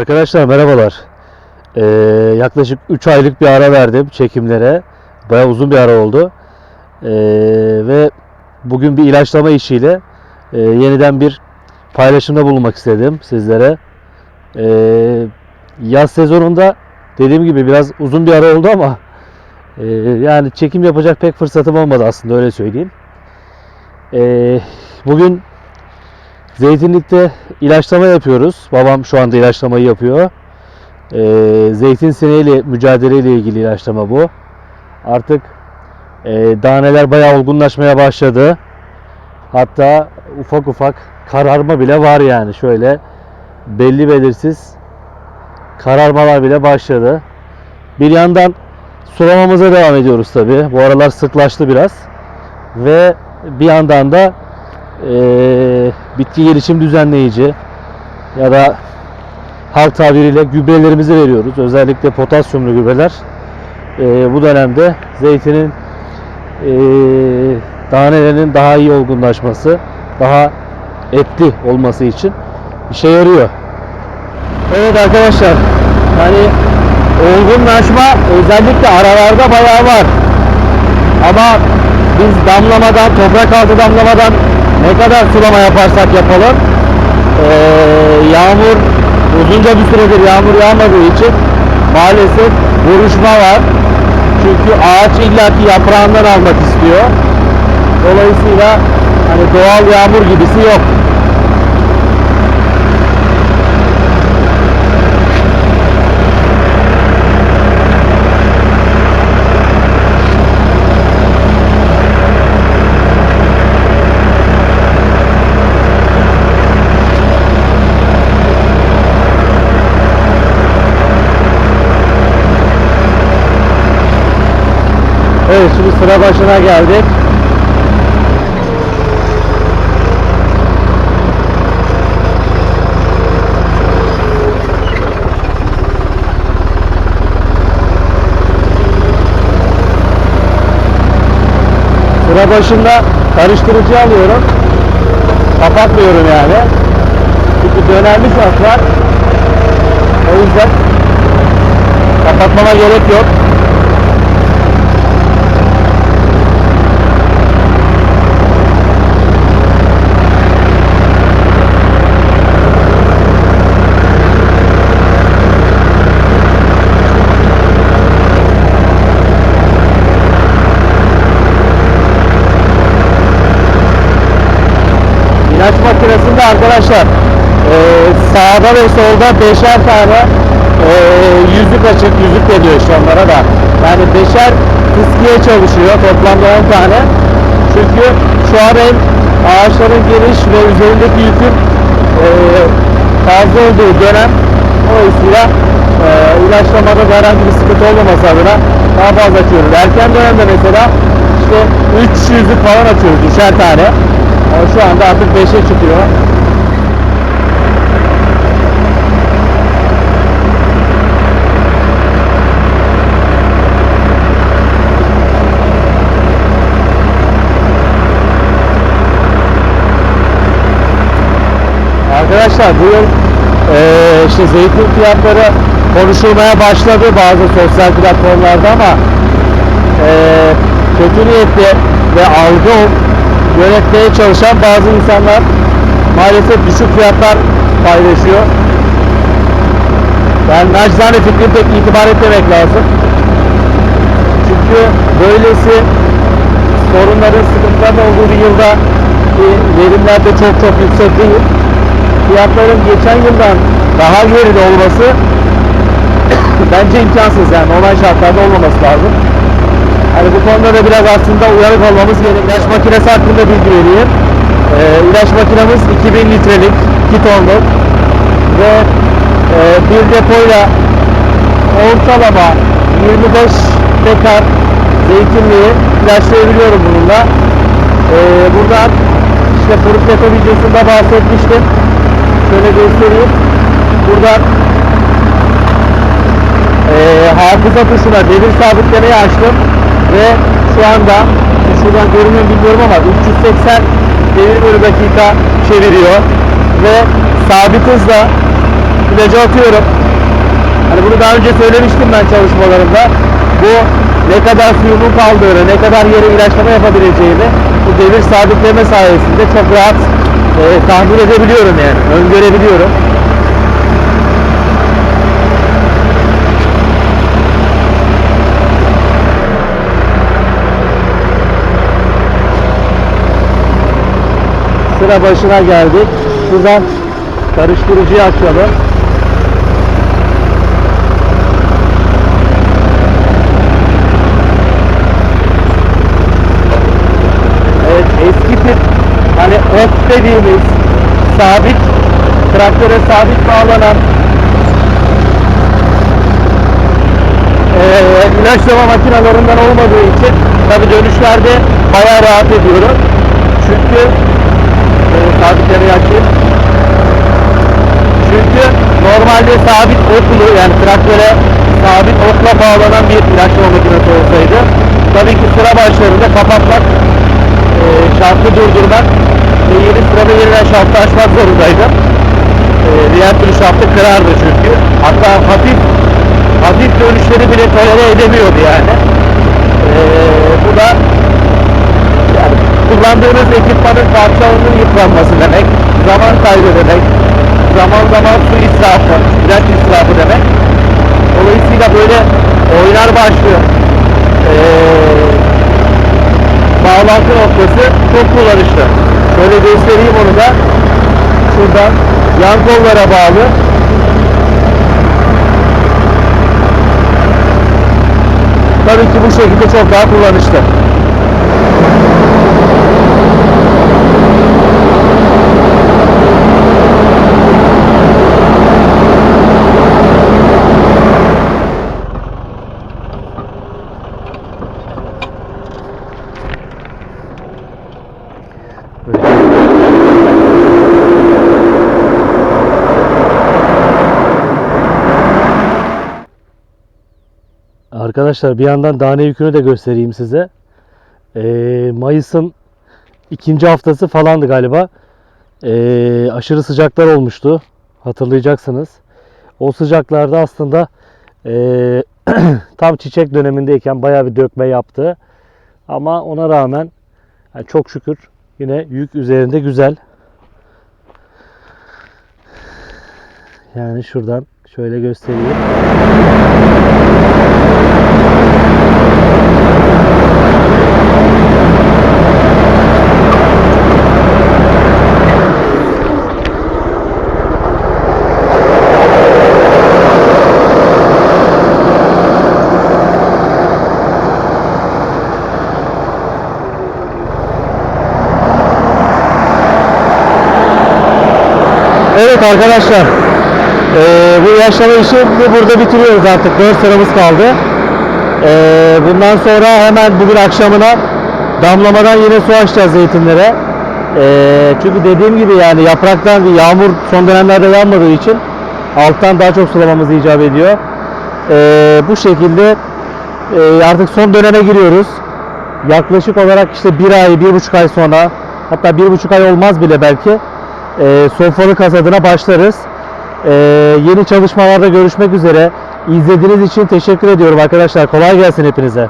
Arkadaşlar merhabalar. Ee, yaklaşık 3 aylık bir ara verdim çekimlere. Bayağı uzun bir ara oldu. Ee, ve bugün bir ilaçlama işiyle e, yeniden bir paylaşımda bulunmak istedim sizlere. Ee, yaz sezonunda dediğim gibi biraz uzun bir ara oldu ama e, yani çekim yapacak pek fırsatım olmadı aslında öyle söyleyeyim. Ee, bugün Zeytinlikte ilaçlama yapıyoruz. Babam şu anda ilaçlamayı yapıyor. Ee, zeytin sineğiyle mücadeleyle ilgili ilaçlama bu. Artık e, daneler bayağı olgunlaşmaya başladı. Hatta ufak ufak kararma bile var yani şöyle belli belirsiz kararmalar bile başladı. Bir yandan sulamamıza devam ediyoruz tabi. Bu aralar sıklaştı biraz. Ve bir yandan da eee, bitki gelişim düzenleyici ya da halk tabiriyle gübrelerimizi veriyoruz. Özellikle potasyumlu gübreler. Eee, bu dönemde zeytinin eee tanelerinin daha iyi olgunlaşması, daha etli olması için işe yarıyor. Evet arkadaşlar, hani olgunlaşma özellikle aralarda bayağı var. Ama biz damlamadan, toprak altı damlamadan ne kadar sulama yaparsak yapalım eee, yağmur uzunca bir süredir yağmur yağmadığı için maalesef buruşma var. Çünkü ağaç illaki yaprağından almak istiyor. Dolayısıyla hani doğal yağmur gibisi yok. Şimdi sıra başına geldik. Sıra başında karıştırıcı alıyorum. Kapatmıyorum yani. Çünkü dönerli şart var. O yüzden kapatmama gerek yok. İlaç makinesinde arkadaşlar e, sağda ve solda beşer tane e, yüzük açık, yüzük geliyor işte onlara da. Yani beşer fıskiye çalışıyor toplamda 10 tane. Çünkü şu an hem ağaçların geniş ve üzerindeki yükün e, fazla olduğu dönem dolayısıyla e, ilaçlamada da herhangi bir sıkıntı olmaması adına daha fazla açıyoruz. Erken dönemde mesela işte 3 yüzük falan açıyoruz, üçer tane. Şu anda artık 5'e çıkıyor. Arkadaşlar bu yıl eee, işte zeytin fiyatları konuşulmaya başladı bazı sosyal platformlarda ama eee kötü niyetli ve algı yönetmeye çalışan bazı insanlar maalesef düşük fiyatlar paylaşıyor. Ben nacizane fikrim pek itibar etmemek lazım. Çünkü böylesi sorunların, sıkıntıların olduğu bir yılda verimler de çok çok yüksek değil. Fiyatların geçen yıldan daha geride olması bence imkansız yani normal şartlarda olmaması lazım. Hani bu konuda da biraz aslında uyanık olmamız gerekiyor. İlaç makinesi hakkında bilgi vereyim. Ee, ilaç makinemiz 2000 litrelik, 2 tonluk ve e, bir depoyla ortalama 25 dekar zeytinliği ilaçlayabiliyorum bununla. Ee, buradan işte fırın depo videosunda bahsetmiştim. Şöyle göstereyim. Buradan e, hafıza tuşuna devir sabitlemeyi açtım ve şu anda şuradan görünüyor bilmiyorum ama 380 devir bölü dakika çeviriyor ve sabit hızla İlacı atıyorum. Hani bunu daha önce söylemiştim ben çalışmalarımda. Bu ne kadar suyumun kaldığını, ne kadar yere ilaçlama yapabileceğimi bu devir sabitleme sayesinde çok rahat e, tahmin edebiliyorum yani. Öngörebiliyorum. Sıra başına geldik. Buradan karıştırıcıyı açalım. Evet eski tip hani ot dediğimiz sabit traktöre sabit bağlanan eee ilaçlama makinalarından olmadığı için tabi dönüşlerde bayağı rahat ediyorum. Çünkü eee sabitlemeyi açayım. Çünkü normalde sabit oklu yani traktöre sabit okla bağlanan bir ilaçlama makinesi olsaydı tabii ki sıra başlarında kapatmak e, şartı durdurmak ve yeni sırada yeniden şaftı açmak zorundaydım. E, diğer türlü şaftı kırardı çünkü. Hatta hafif hafif dönüşleri bile tolere edemiyordu yani. E, bu da kullandığınız ekipmanın parçalarının yıpranması demek, zaman kaybı demek, zaman zaman su israfı, ilaç israfı demek. Dolayısıyla böyle oynar başlı eee bağlantı noktası çok kullanışlı. Şöyle göstereyim onu da. Şuradan yan kollara bağlı. Tabii ki bu şekilde çok daha kullanışlı. Arkadaşlar bir yandan tane yükünü de göstereyim size. Ee, Mayıs'ın ikinci haftası falandı galiba. Ee, aşırı sıcaklar olmuştu. Hatırlayacaksınız. O sıcaklarda aslında ee, tam çiçek dönemindeyken bayağı bir dökme yaptı. Ama ona rağmen yani çok şükür yine yük üzerinde güzel. Yani şuradan şöyle göstereyim. Evet arkadaşlar. eee, bu ilaçlama işini burada bitiriyoruz artık. 4 sıramız kaldı. Eee, bundan sonra hemen bugün akşamına damlamadan yine su açacağız zeytinlere. Eee, çünkü dediğim gibi yani yapraktan bir yağmur son dönemlerde yağmadığı için alttan daha çok sulamamız icap ediyor. Eee, bu şekilde eee, artık son döneme giriyoruz. Yaklaşık olarak işte bir ay, bir buçuk ay sonra hatta bir buçuk ay olmaz bile belki e, sofralık hasadına başlarız. E, yeni çalışmalarda görüşmek üzere. İzlediğiniz için teşekkür ediyorum arkadaşlar. Kolay gelsin hepinize.